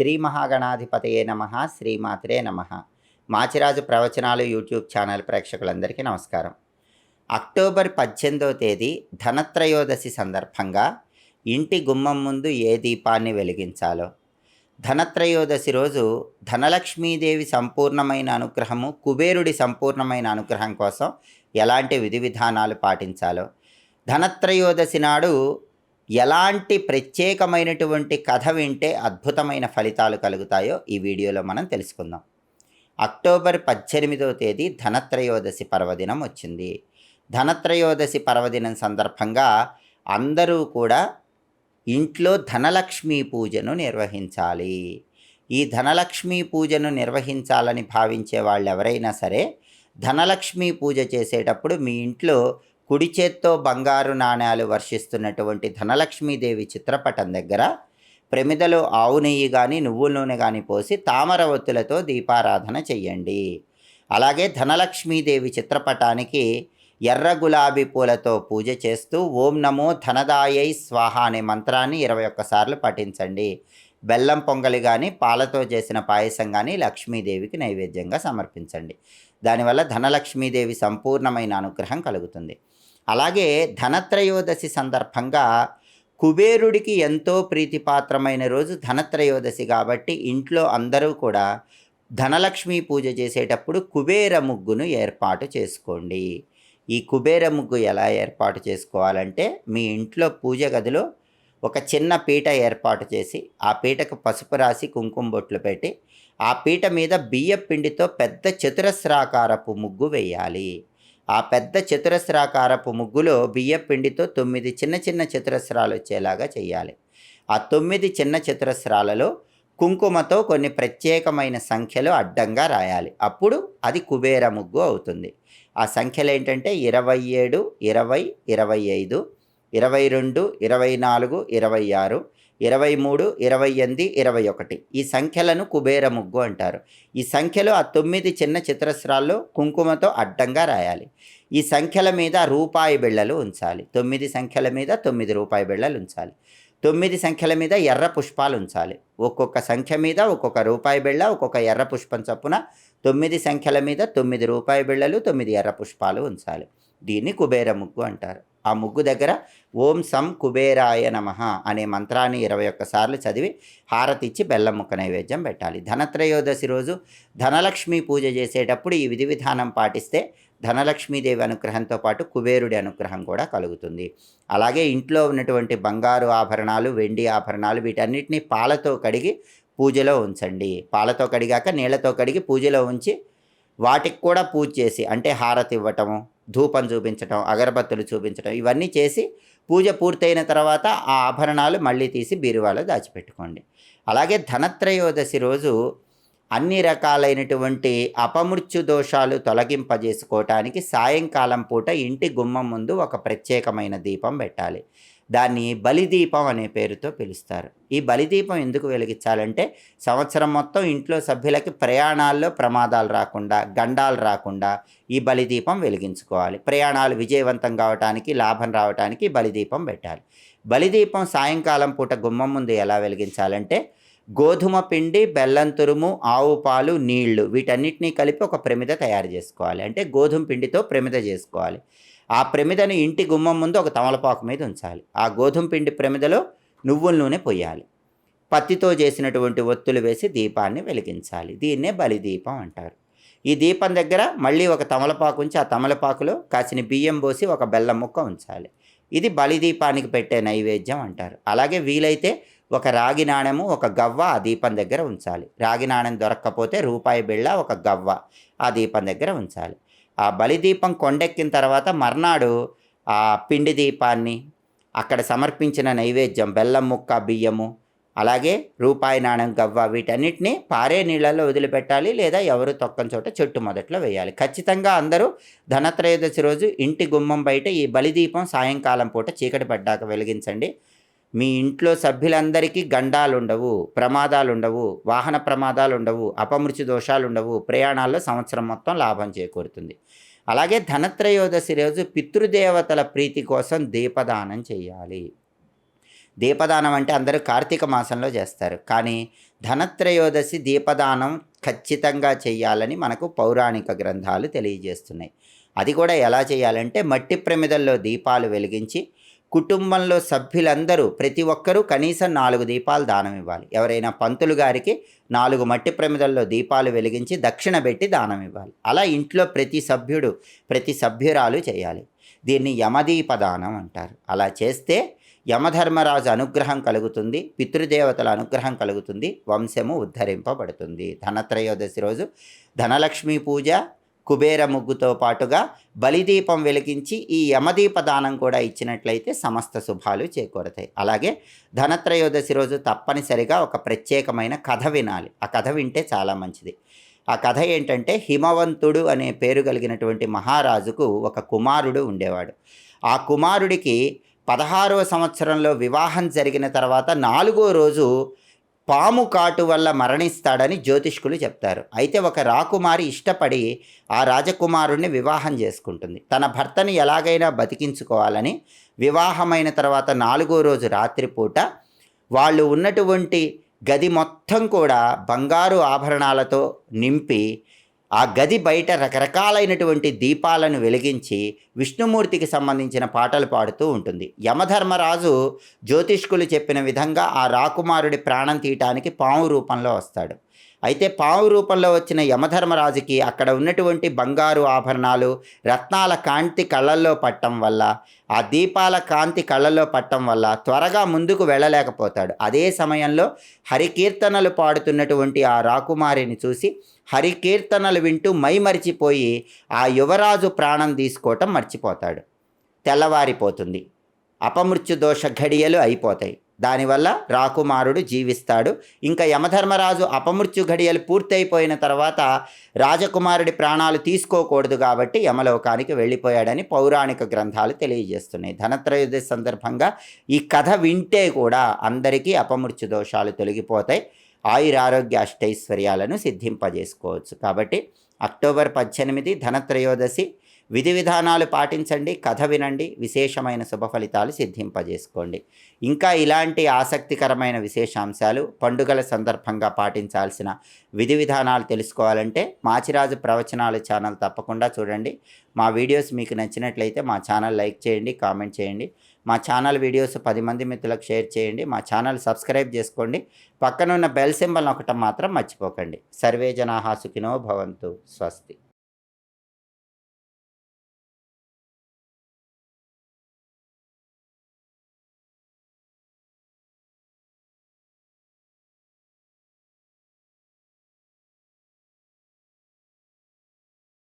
శ్రీ మహాగణాధిపతయే నమ శ్రీమాత్రే నమ. మాచిరాజు ప్రవచనాలు యూట్యూబ్ ఛానల్ ప్రేక్షకులందరికీ నమస్కారం. అక్టోబర్ పద్దెనిమిదవ తేదీ ధనత్రయోదశి సందర్భంగా ఇంటి గుమ్మం ముందు ఏ దీపాన్ని వెలిగించాలో. ధనత్రయోదశి రోజు ధనలక్ష్మీదేవి సంపూర్ణమైన అనుగ్రహము కుబేరుడి సంపూర్ణమైన అనుగ్రహం కోసం ఎలాంటి విధి విధానాలు పాటించాలో. ధనత్రయోదశి నాడు ఎలాంటి ప్రత్యేకమైనటువంటి కథ వింటే అద్భుతమైన ఫలితాలు కలుగుతాయో ఈ వీడియోలో మనం తెలుసుకుందాం. అక్టోబర్ పద్దెనిమిదవ తేదీ ధనత్రయోదశి పర్వదినం వచ్చింది. ధనత్రయోదశి పర్వదినం సందర్భంగా అందరూ కూడా ఇంట్లో ధనలక్ష్మీ పూజను నిర్వహించాలి. ఈ ధనలక్ష్మీ పూజను నిర్వహించాలని భావించే వాళ్ళు ఎవరైనా సరే ధనలక్ష్మీ పూజ చేసేటప్పుడు మీ ఇంట్లో కుడి చేత్తో బంగారు నాణ్యాలు వర్షిస్తున్నటువంటి ధనలక్ష్మీదేవి చిత్రపటం దగ్గర ప్రమిదలో ఆవు నెయ్యి కానీ నువ్వుల నూనె కానీ పోసి తామర ఒత్తులతో దీపారాధన చెయ్యండి. అలాగే ధనలక్ష్మీదేవి చిత్రపటానికి ఎర్ర గులాబీ పూలతో పూజ చేస్తూ ఓం నమో ధనదాయై స్వాహ అనే మంత్రాన్ని ఇరవై ఒక్కసార్లు పఠించండి. బెల్లం పొంగలి కానీ పాలతో చేసిన పాయసం కానీ లక్ష్మీదేవికి నైవేద్యంగా సమర్పించండి. దానివల్ల ధనలక్ష్మీదేవి సంపూర్ణమైన అనుగ్రహం కలుగుతుంది. అలాగే ధనత్రయోదశి సందర్భంగా కుబేరుడికి ఎంతో ప్రీతిపాత్రమైన రోజు ధనత్రయోదశి కాబట్టి ఇంట్లో అందరూ కూడా ధనలక్ష్మి పూజ చేసేటప్పుడు కుబేర ముగ్గును ఏర్పాటు చేసుకోండి. ఈ కుబేర ముగ్గు ఎలా ఏర్పాటు చేసుకోవాలంటే మీ ఇంట్లో పూజ గదిలో ఒక చిన్న పీట ఏర్పాటు చేసి ఆ పీటకు పసుపు రాసి కుంకుమ బొట్లు పెట్టి ఆ పీట మీద బియ్య పిండితో పెద్ద చతురస్రాకారపు ముగ్గు వేయాలి. ఆ పెద్ద చతురస్రాకారపు ముగ్గులో బియ్యపిండితో తొమ్మిది చిన్న చిన్న చతురస్రాలు వచ్చేలాగా చేయాలి ఆ తొమ్మిది చిన్న చతురస్రాలలో కుంకుమతో కొన్ని ప్రత్యేకమైన సంఖ్యలు అడ్డంగా రాయాలి. అప్పుడు అది కుబేర ముగ్గు అవుతుంది. ఆ సంఖ్యలు ఏంటంటే ఇరవై ఏడు ఇరవై ఇరవై ఐదు ఇరవై రెండు ఇరవై నాలుగు ఇరవై ఆరు ఇరవై మూడు ఇరవై ఎనిమిది ఇరవై ఒకటి. ఈ సంఖ్యలను కుబేర ముగ్గు అంటారు. ఈ సంఖ్యలు ఆ తొమ్మిది చిన్న చిత్రస్రాల్లో కుంకుమతో అడ్డంగా రాయాలి. ఈ సంఖ్యల మీద రూపాయి బిళ్ళలు ఉంచాలి. తొమ్మిది సంఖ్యల మీద తొమ్మిది రూపాయి బిళ్ళలు ఉంచాలి. తొమ్మిది సంఖ్యల మీద ఎర్ర పుష్పాలు ఉంచాలి. ఒక్కొక్క సంఖ్య మీద ఒక్కొక్క రూపాయి బిళ్ళ ఒక్కొక్క ఎర్ర పుష్పం చొప్పున తొమ్మిది సంఖ్యల మీద తొమ్మిది రూపాయి బిళ్ళలు తొమ్మిది ఎర్ర పుష్పాలు ఉంచాలి. దీన్ని కుబేర ముగ్గు అంటారు. ఆ ముగ్గు దగ్గర ఓం సం కుబేరాయ నమ అనే మంత్రాన్ని ఇరవై ఒక్కసార్లు చదివి హారతిచ్చి బెల్లం ముక్క నైవేద్యం పెట్టాలి. ధనత్రయోదశి రోజు ధనలక్ష్మి పూజ చేసేటప్పుడు ఈ విధి విధానం పాటిస్తే ధనలక్ష్మీదేవి అనుగ్రహంతో పాటు కుబేరుడి అనుగ్రహం కూడా కలుగుతుంది. అలాగే ఇంట్లో ఉన్నటువంటి బంగారు ఆభరణాలు వెండి ఆభరణాలు వీటన్నిటిని పాలతో కడిగి పూజలో ఉంచండి. పాలతో కడిగాక నీళ్ళతో కడిగి పూజలో ఉంచి వాటికి కూడా పూజ చేసి అంటే హారతి ఇవ్వటము ధూపం చూపించటం అగరబత్తులు చూపించటం ఇవన్నీ చేసి పూజ పూర్తయిన తర్వాత ఆ ఆభరణాలు మళ్ళీ తీసి బీరువాలో దాచిపెట్టుకోండి. అలాగే ధనత్రయోదశి రోజు అన్ని రకాలైనటువంటి అపమృత్యు దోషాలు తొలగింపజేసుకోవటానికి సాయంకాలం పూట ఇంటి గుమ్మం ముందు ఒక ప్రత్యేకమైన దీపం పెట్టాలి. దాన్ని బలిదీపం అనే పేరుతో పిలుస్తారు. ఈ బలిదీపం ఎందుకు వెలిగించాలంటే సంవత్సరం మొత్తం ఇంట్లో సభ్యులకి ప్రయాణాల్లో ప్రమాదాలు రాకుండా గండాలు రాకుండా ఈ బలిదీపం వెలిగించుకోవాలి. ప్రయాణాలు విజయవంతం కావడానికి లాభం రావటానికి బలిదీపం పెట్టాలి. బలిదీపం సాయంకాలం పూట గుమ్మం ముందు ఎలా వెలిగించాలంటే గోధుమ పిండి బెల్లం తురుము ఆవు పాలు నీళ్ళు వీటన్నిటినీ కలిపి ఒక ప్రమిద తయారు చేసుకోవాలి. అంటే గోధుమ పిండితో ప్రమిద చేసుకోవాలి. ఆ ప్రమిదను ఇంటి గుమ్మం ముందు ఒక తమలపాకు మీద ఉంచాలి. ఆ గోధుమ పిండి ప్రమిదలో నువ్వుల నూనె పొయ్యాలి పత్తితో చేసినటువంటి ఒత్తులు వేసి దీపాన్ని వెలిగించాలి. దీన్నే బలిదీపం అంటారు. ఈ దీపం దగ్గర మళ్ళీ ఒక తమలపాకు ఉంచి ఆ తమలపాకులో కాసిన బియ్యం పోసి ఒక బెల్లం ముక్క ఉంచాలి. ఇది బలిదీపానికి పెట్టే నైవేద్యం అంటారు. అలాగే వీలైతే ఒక రాగి నాణెము ఒక గవ్వ ఆ దీపం దగ్గర ఉంచాలి. రాగి నాణెం దొరక్కపోతే రూపాయి బిళ్ళ ఒక గవ్వ ఆ దీపం దగ్గర ఉంచాలి. ఆ బలిదీపం కొండెక్కిన తర్వాత మర్నాడు ఆ పిండి దీపాన్ని అక్కడ సమర్పించిన నైవేద్యం బెల్లం ముక్క బియ్యము అలాగే రూపాయి నాణం గవ్వ వీటన్నిటిని పారే నీళ్ళల్లో వదిలిపెట్టాలి లేదా ఎవరు తొక్కని చోట చెట్టు మొదట్లో వేయాలి. ఖచ్చితంగా అందరూ ధనత్రయోదశి రోజు ఇంటి గుమ్మం బయట ఈ బలిదీపం సాయంకాలం పూట చీకటి పడ్డాక వెలిగించండి. మీ ఇంట్లో సభ్యులందరికీ గండాలుండవు ప్రమాదాలుండవు వాహన ప్రమాదాలుండవు అపమృతి దోషాలుండవు దోషాలు ఉండవు ప్రయాణాల్లో సంవత్సరం మొత్తం లాభం చేకూరుతుంది. అలాగే ధనత్రయోదశి రోజు పితృదేవతల ప్రీతి కోసం దీపదానం చేయాలి. దీపదానం అంటే అందరూ కార్తీక మాసంలో చేస్తారు. కానీ ధనత్రయోదశి దీపదానం ఖచ్చితంగా చేయాలని మనకు పౌరాణిక గ్రంథాలు తెలియజేస్తున్నాయి. అది కూడా ఎలా చేయాలంటే మట్టి ప్రమిదల్లో దీపాలు వెలిగించి కుటుంబంలో సభ్యులందరూ ప్రతి ఒక్కరూ కనీసం నాలుగు దీపాలు దానం ఇవ్వాలి. ఎవరైనా పంతులు గారికి నాలుగు మట్టి ప్రమిదల్లో దీపాలు వెలిగించి దక్షిణ పెట్టి దానం ఇవ్వాలి. అలా ఇంట్లో ప్రతి సభ్యుడు ప్రతి సభ్యురాలు చేయాలి. దీన్ని యమదీప దానం అంటారు. అలా చేస్తే యమధర్మరాజు అనుగ్రహం కలుగుతుంది పితృదేవతల అనుగ్రహం కలుగుతుంది వంశము ఉద్ధరింపబడుతుంది. ధనత్రయోదశి రోజు ధనలక్ష్మి పూజ కుబేర ముగ్గుతో పాటుగా బలిదీపం వెలిగించి ఈ యమదీప దానం కూడా ఇచ్చినట్లయితే సమస్త శుభాలు చేకూరతాయి. అలాగే ధనత్రయోదశి రోజు తప్పనిసరిగా ఒక ప్రత్యేకమైన కథ వినాలి. ఆ కథ వింటే చాలా మంచిది. ఆ కథ ఏంటంటే హిమవంతుడు అనే పేరు కలిగినటువంటి మహారాజుకు ఒక కుమారుడు ఉండేవాడు. ఆ కుమారుడికి పదహారవ సంవత్సరంలో వివాహం జరిగిన తర్వాత నాలుగో రోజు పాము కాటు వల్ల మరణిస్తాడని జ్యోతిష్కులు చెప్తారు. అయితే ఒక రాకుమారి ఇష్టపడి ఆ రాజకుమారుణ్ణి వివాహం చేసుకుంటుంది. తన భర్తని ఎలాగైనా బతికించుకోవాలని వివాహమైన తర్వాత నాలుగో రోజు రాత్రిపూట వాళ్ళు ఉన్నటువంటి గది మొత్తం కూడా బంగారు ఆభరణాలతో నింపి ఆ గది బయట రకరకాలైనటువంటి దీపాలను వెలిగించి విష్ణుమూర్తికి సంబంధించిన పాటలు పాడుతూ ఉంటుంది. యమధర్మరాజు జ్యోతిష్కులు చెప్పిన విధంగా ఆ రాకుమారుడి ప్రాణం తీయటానికి పాము రూపంలో వస్తాడు. అయితే పాము రూపంలో వచ్చిన యమధర్మరాజుకి అక్కడ ఉన్నటువంటి బంగారు ఆభరణాలు రత్నాల కాంతి కళ్ళల్లో పట్టడం వల్ల ఆ దీపాల కాంతి కళ్ళల్లో పట్టడం వల్ల త్వరగా ముందుకు వెళ్ళలేకపోతాడు. అదే సమయంలో హరికీర్తనలు పాడుతున్నటువంటి ఆ రాకుమారిని చూసి హరికీర్తనలు వింటూ మై మరిచిపోయి ఆ యువరాజు ప్రాణం తీసుకోవటం మర్చిపోతాడు. తెల్లవారిపోతుంది. అపమృత్యు దోష ఘడియలు అయిపోతాయి. దానివల్ల రాకుమారుడు జీవిస్తాడు. ఇంకా యమధర్మరాజు అపమృత్యు ఘడియలు పూర్తయిపోయిన తర్వాత రాజకుమారుడి ప్రాణాలు తీసుకోకూడదు కాబట్టి యమలోకానికి వెళ్ళిపోయాడని పౌరాణిక గ్రంథాలు తెలియజేస్తున్నాయి. ధనత్రయోదశి సందర్భంగా ఈ కథ వింటే కూడా అందరికీ అపమృత్యు దోషాలు తొలగిపోతాయి. ఆయురారోగ్య అష్టైశ్వర్యాలను సిద్ధింపజేసుకోవచ్చు. కాబట్టి అక్టోబర్ పద్దెనిమిది ధనత్రయోదశి విధి విధానాలు పాటించండి కథ వినండి విశేషమైన శుభ ఫలితాలు సిద్ధింపజేసుకోండి. ఇంకా ఇలాంటి ఆసక్తికరమైన విశేషాంశాలు పండుగల సందర్భంగా పాటించాల్సిన విధి విధానాలు తెలుసుకోవాలంటే మాచిరాజు ప్రవచనాలు ఛానల్ తప్పకుండా చూడండి. మా వీడియోస్ మీకు నచ్చినట్లయితే మా ఛానల్ లైక్ చేయండి కామెంట్ చేయండి. మా ఛానల్ వీడియోస్ పది మంది మిత్రులకు షేర్ చేయండి. మా ఛానల్ సబ్స్క్రైబ్ చేసుకోండి. పక్కనున్న బెల్ సింబల్ ఒకటం మాత్రం మర్చిపోకండి. సర్వే జనాహా సుఖినో భవంతు. స్వస్తి.